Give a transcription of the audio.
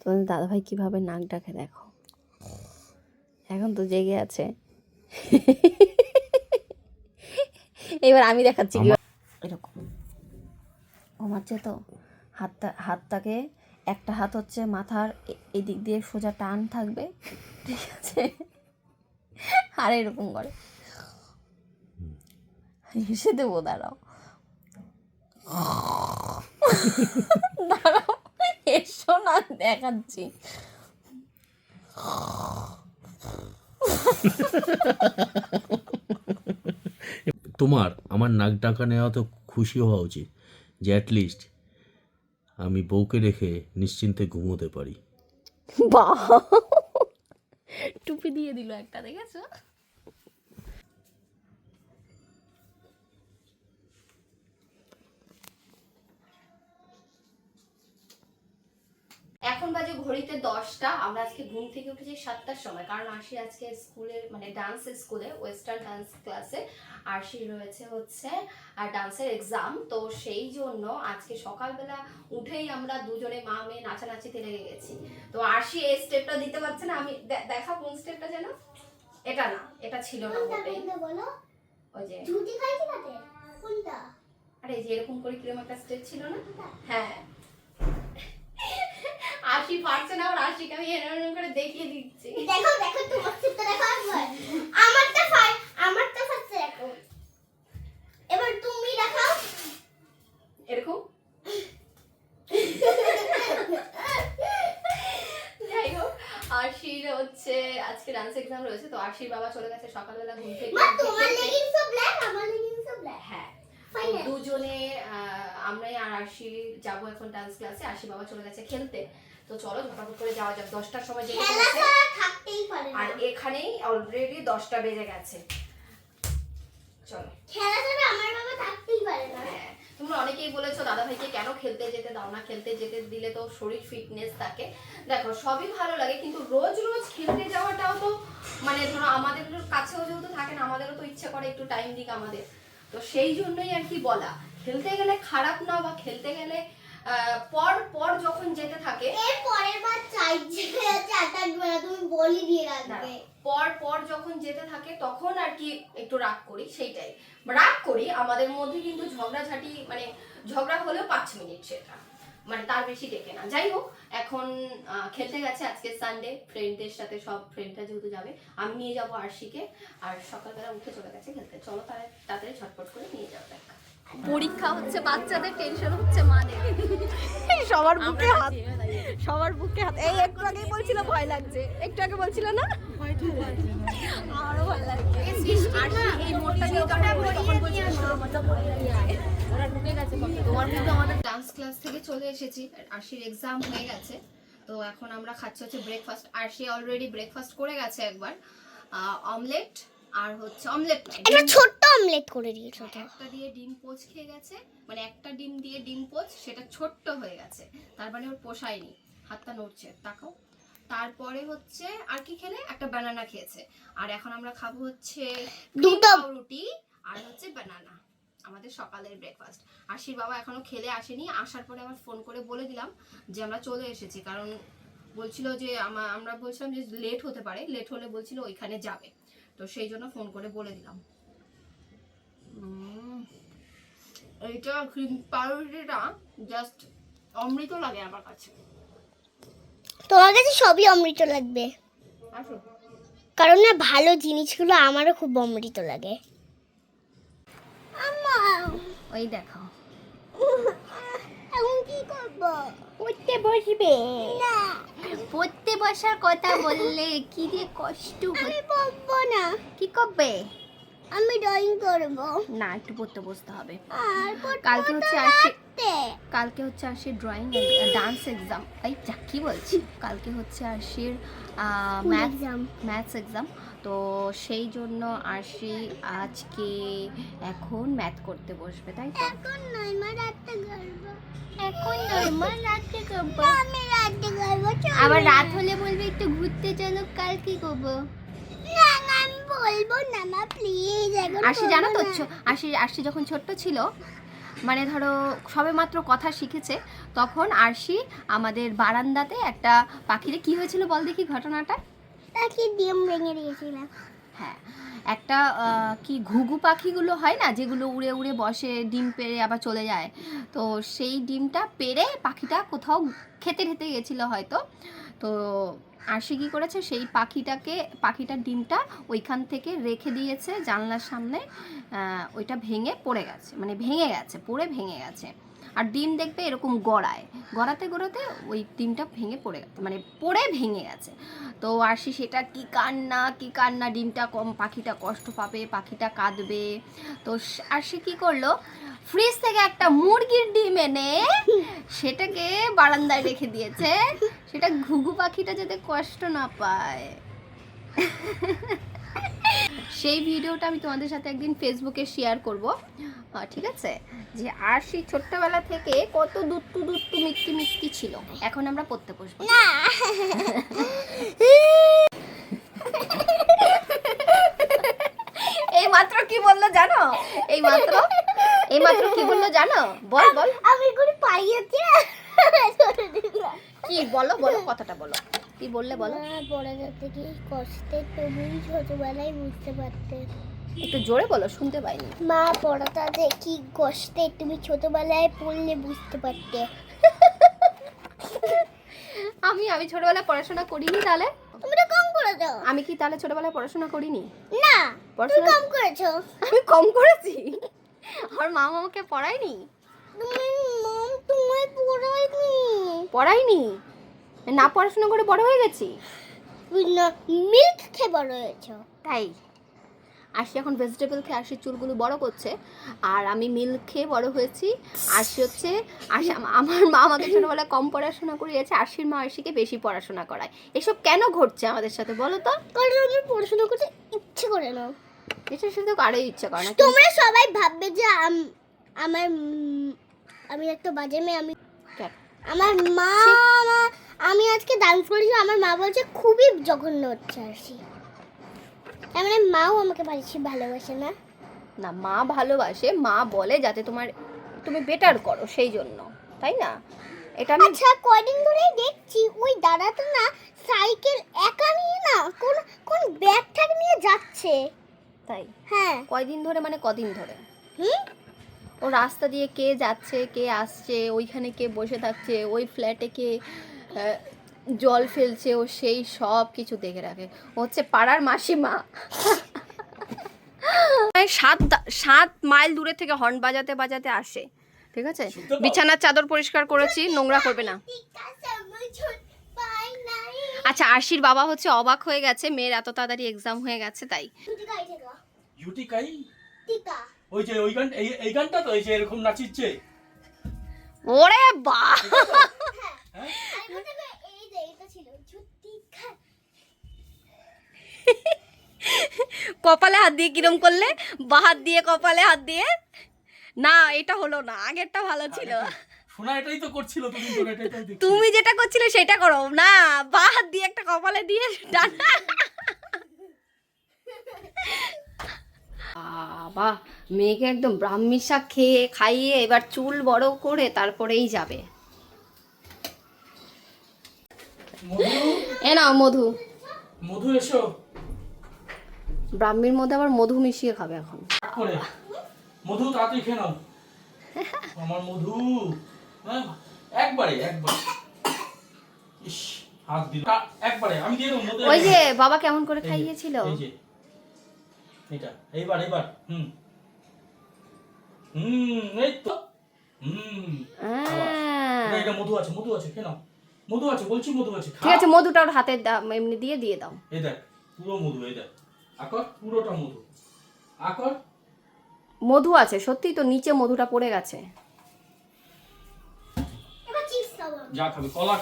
তোমাদের দাদাভাই কীভাবে নাক ডাকে দেখো। এখন তো জেগে আছে। এবার আমি দেখাচ্ছি কি এরকম। ঘুমাচ্ছে তো হাতটা হাতটাকে একটা হাত হচ্ছে মাথার এই দিক দিয়ে সোজা টান থাকবে ঠিক আছে? আর এরকম করে। হেসে দেবো দাঁড়াও। দাঁড়াও। এসো না দেখাচ্ছি। তোমার আমার নাক ডাকা নেওয়া তো খুশি হওয়া উচিত যে অ্যাটলিস্ট আমি বউকে রেখে নিশ্চিন্তে ঘুমোতে পারি। বাহ। টুপি দিয়ে দিল একটা দেখেছ? বাজে ঘড়িতে দশটা আমরা আজকে ঘুম থেকে উঠেছি সাতটার সময়। কারণ আশি আজকে স্কুলের মানে ডান্স স্কুলে ওয়েস্টার্ন ডান্স ক্লাসে আরশি রয়েছে হচ্ছে আর ডান্সের এক্সাম তো সেই জন্য আজকে সকালবেলা উঠেই আমরা দুজনে মা মেয়ে নাচানাচিতে লেগে গেছি। তো আরশি এই স্টেপটা দিতে পারছে না আমি দেখা কোন স্টেপটা যেন? এটা না এটা ছিল না ওই যে। আরে এই যে এরকম করে কীরকম একটা স্টেপ ছিল না? হ্যাঁ। আশি পারছে না আর আশিকে আমি এরকম করে দেখিয়ে দিচ্ছি। দেখো দেখো তোমার চিত্র দেখো একবার। আমারটা ফাই আমারটা ফার্স্টে দেখো। এবার তুমি দেখাও। এরকম? যাই হোক আশির হচ্ছে আজকে ডান্স এক্সাম রয়েছে তো আশির বাবা চলে গেছে সকালবেলা ঘুম থেকে মা তোমার লেগিংস তো ব্ল্যাক আমার লেগিংস তো ব্ল্যাক হ্যাঁ তো. দুজনে আমরাই আর আশি যাব এখন ডান্স ক্লাসে আশি বাবা চলে গেছে খেলতে। তো চলো ঝটাফট করে যাওয়া যাক। দশটার সময় থাকতেই পারে আর এখানেই অলরেডি দশটা বেজে গেছে। চলো। খেলা ছাড়া আমার বাবা থাকতেই পারে না। হ্যাঁ তোমরা অনেকেই বলেছ দাদা ভাইকে কেন খেলতে যেতে দাও না? খেলতে যেতে দিলে তো শরীর ফিটনেস থাকে। দেখো সবই ভালো লাগে কিন্তু রোজ রোজ খেলতে যাওয়াটাও তো মানে ধরো আমাদের কাছেও যেহেতু থাকে না আমাদেরও তো ইচ্ছে করে একটু টাইম দিক আমাদের। তো সেই জন্যই আর কি বলা খেলতে গেলে খারাপ না বা খেলতে গেলে পর পর যখন যেতে থাকে এর পরের বার চাই যে হচ্ছে আটার তুমি বলি দিয়ে রাখবে পর পর যখন যেতে থাকে তখন আর কি একটু রাগ করি সেইটাই। রাগ করি আমাদের মধ্যে কিন্তু ঝগড়াঝাটি মানে ঝগড়া হলেও পাঁচ মিনিট সেটা মানে তার বেশি ডেকে না। যাই হোক এখন আহ, খেলতে গেছে আজকে সানডে ফ্রেন্ডদের সাথে সব ফ্রেন্ডরা যেহেতু যাবে আমি নিয়ে যাব আরশিকে আর সকালবেলা উঠে চলে গেছে খেলতে। চলো তাহলে তাড়াতাড়ি ঝটপট করে নিয়ে যাও দেখ। পরীক্ষা হচ্ছে বাচ্চাদের টেনশন হচ্ছে মাদের সবার বুকে হাত সবার বুকে হাত এই একটু আগেই বলছিল ভয় লাগছে। একটু আগে বলছিল না? আমারও ভয় লাগছে। এই মোড়টা দিয়ে তখন বলছে "মা, মজা করে নিয়ে আয়।" ওরা ঢুকে গেছে তোমার কিন্তু আমাদের ডান্স ক্লাস থেকে চলে এসেছি। আশির এক্সাম হয়ে গেছে। তো এখন আমরা খাচ্ছি হচ্ছে ব্রেকফাস্ট আরশি অলরেডি ব্রেকফাস্ট করে গেছে একবার। অমলেট আর হচ্ছে অমলেট একটা ছোট্ট অমলেট করে দিয়েছ। তো একটা দিয়ে ডিম পোচ খেয়ে গেছে। মানে একটা ডিম দিয়ে ডিম পোচ সেটা ছোট্ট হয়ে গেছে। তার মানে ওর পোষায়নি হাতটা নড়ছে তাকাও। তারপরে হচ্ছে আর কি খেলে? একটা বানানা খেয়েছে। আর এখন আমরা খাব হচ্ছে দুটো। রুটি আর হচ্ছে বানানা আমাদের সকালের ব্রেকফাস্ট আশির বাবা এখনও খেলে আসেনি আসার পরে আবার ফোন করে বলে দিলাম যে আমরা চলে এসেছি। কারণ বলছিল যে আমরা বলছিলাম যে লেট হতে পারে লেট হলে বলছিল ওইখানে যাবে। তো সেই জন্য ফোন করে বলে দিলাম। এইটা ক্রিম পাউরুটিটা জাস্ট অমৃত লাগে আমার কাছে। তোমার কাছে সবই অমৃত লাগবে। আসো। কারণ না ভালো জিনিসগুলো আমারও খুব অমৃত লাগে। ওই দেখো। এখন কি করব? পড়তে বসবে। না। পড়তে বসার কথা বললে কি যে কষ্ট আমি পড়ব না। কি করবে? আমি ড্রয়িং করব। না একটু পড়তে বসতে হবে। আর কালকে হচ্ছে আসে কালকে হচ্ছে আরশির ড্রয়িং ডান্স এক্সাম এই যা কি বলছি? কালকে হচ্ছে আরশির School ম্যাথ। ম্যাথস এক্সাম তো সেই জন্য আরশি আজকে এখন ম্যাথ করতে বসবে তাই তো? এখন নয় মা রাত্রে করব। এখন নয় মা রাত্রে করব। আমি রাত্রে করব। আবার রাত হলে বলবে একটু ঘুরতে চলো কাল কি করব? না না, আমি বলব না মা প্লিজ এখন আশি জানো তো আসি আশি আশি যখন ছোট্ট ছিল মানে ধরো সবে মাত্র কথা শিখেছে তখন আরশি আমাদের বারান্দাতে একটা পাখিরে কি হয়েছিল বল দেখি ঘটনাটা? পাখির ডিম ভেঙে দিয়েছিলাম হ্যাঁ একটা কি ঘুঘু পাখিগুলো হয় না, যেগুলো উড়ে উড়ে বসে, ডিম পেড়ে আবার চলে যায়? তো সেই ডিমটা পেড়ে পাখিটা কোথাও খেতে খেতে গেছিল হয়তো। তো আর সে কী করেছে? সেই পাখিটাকে, পাখিটার ডিমটা ওইখান থেকে রেখে দিয়েছে জানলার সামনে ওইটা ভেঙে পড়ে গেছে মানে ভেঙে গেছে, পড়ে ভেঙে গেছে। আর ডিম দেখবে এরকম গড়ায়। গড়াতে গড়াতে ওই ডিমটা ভেঙে পড়ে গেছে মানে পড়ে ভেঙে গেছে। তো আরশি সেটা কি কান্না কি কান্না, ডিমটা কম, পাখিটা কষ্ট পাবে, পাখিটা কাঁদবে। তো স- আরশি কি করল? ফ্রিজ থেকে একটা মুরগির ডিম এনে সেটাকে বারান্দায় রেখে দিয়েছে। সেটা ঘুঘু পাখিটা যাতে কষ্ট না পায়। সেই ভিডিওটা আমি তোমাদের সাথে একদিন ফেসবুকে শেয়ার করব। ঠিক আছে? যে আর সেই ছোট্টবেলা থেকে কত দুত্তু দুত্তু মিট্টি মিট্টি ছিল। এখন আমরা পড়তে বসবো। না। এই মাত্র কি বলল জানো? এই মাত্র? এই মাত্র কি বলল জানো? বল বল। আমি করে পাইয়েছি কি বলো বলো কথাটা বলো। কি বললে বলো? পড়ে যেতে কি কষ্টে তুমি ছোটবেলায় বুঝতে পারতে। একটু জোরে বলো শুনতে পাইনি। মা পড়াটা যে কি কষ্টে তুমি ছোটবেলায় পড়লে বুঝতে পারতে। আমি আমি ছোটবেলায় পড়াশোনা করিনি তাহলে? তুমি তো কম করে আমি কি তাহলে ছোটবেলায় পড়াশোনা করিনি? না পড়াশোনা কম করেছ। আমি কম করেছি? আমার মা আমাকে পড়ায়নি? তুমি মম তোমায় পড়ায়নি। পড়ায়নি? না পড়াশোনা করে বড় হয়ে গেছি? তুমি না মিল্ক খেয়ে বড় হয়েছো। তাই? আশি এখন ভেজিটেবল খেয়ে আশির চুলগুলো বড় করছে। আর আমি মিল্ক খেয়ে বড় হয়েছি। আশি হচ্ছে আশি আমার মা আমাকে ছোটোবেলায় কম পড়াশোনা করিয়েছে আশির মা আশিকে বেশি পড়াশোনা করায়। এসব কেন ঘটছে আমাদের সাথে বলো তো? কারণ আমি পড়াশোনা করতে ইচ্ছে করে না। এটার সাথে আরোই ইচ্ছে করে না। তোমরা সবাই ভাববে যে আমার আমি একটা বাজে মেয়ে আমি আমার মা আমি আজকে ডান্স করেছি আমার মা বলছে খুবই জঘন্য হচ্ছে আরশি। তার মানে মাও আমাকে বেশি ভালোবাসে না? না মা ভালোবাসে মা বলে যাতে তোমার তুমি বেটার করো সেই জন্য তাই না? এটা আমি আচ্ছা কয়দিন ধরে দেখছি ওই দাদাটা না সাইকেল একা নিয়ে না কোন কোন ব্যাগ ট্যাগ নিয়ে যাচ্ছে। তাই? হ্যাঁ। কয়দিন ধরে মানে কদিন ধরে? হুম? ও রাস্তা দিয়ে কে যাচ্ছে কে আসছে ওইখানে কে বসে থাকছে ওই ফ্ল্যাটে কে জল ফেলছে ও সেই সব কিছু দেখে রাখে। হচ্ছে পাড়ার মাসিমা। সাত দা- সাত মাইল দূরে থেকে হর্ন বাজাতে বাজাতে আসে ঠিক আছে? বিছানার চাদর পরিষ্কার করেছি নোংরা করবে না। আচ্ছা আশির বাবা হচ্ছে অবাক হয়ে গেছে মেয়ের এত তাড়াতাড়ি এক্সাম হয়ে গেছে তাই। ওই যে ওই গান এই এই গানটা তো এই যে এরকম নাচিচ্ছে। ওরে বা হ্যাঁ আমি বলতে গেলে এই যে এটা ছিল ঝুটি খা কপালে হাত দিয়ে কিরম করলে? বা হাত দিয়ে কপালে হাত দিয়ে? না এটা হলো না আগেরটা ভালো ছিল। শোনা এটাই তো করছিল তুমি। তুমি যেটা করছিলে সেটা করো। না বা হাত দিয়ে একটা কপালে দিয়ে ডানা বাহ মেয়েকে একদম ব্রাহ্মী শাক খেয়ে খাইয়ে এবার চুল বড় করে তারপরেই যাবে। এ নাও মধু। মধু এসো। ব্রাহ্মীর মধ্যে আবার মধু মিশিয়ে খাবে এখন। করে? মধু তাড়াতাড়ি খেয়ে নাও। আমার মধু। হ্যাঁ একবারে একবারে। ইস হাত দিল। একবারে আমি দিয়ে দেবো মধু ওই যে বাবা কেমন করে খাইয়েছিল? এই যে। এটা এইবার এইবার হুম। হুম এই তো। হুম আহ। এটা, মধু আছে মধু আছে খেয়ে নাও। মধু আছে বলছি মধু আছে ঠিক আছে মধুটা ওর হাতে দাও, এমনি দিয়ে দিয়ে দাও। এই দেখ পুরো মধু এই দেখ। আকর পুরোটা মধু। আকর? মধু আছে সত্যিই তো নিচে মধুটা পড়ে গেছে। এবার চিপস খাব। যা খাবে কলা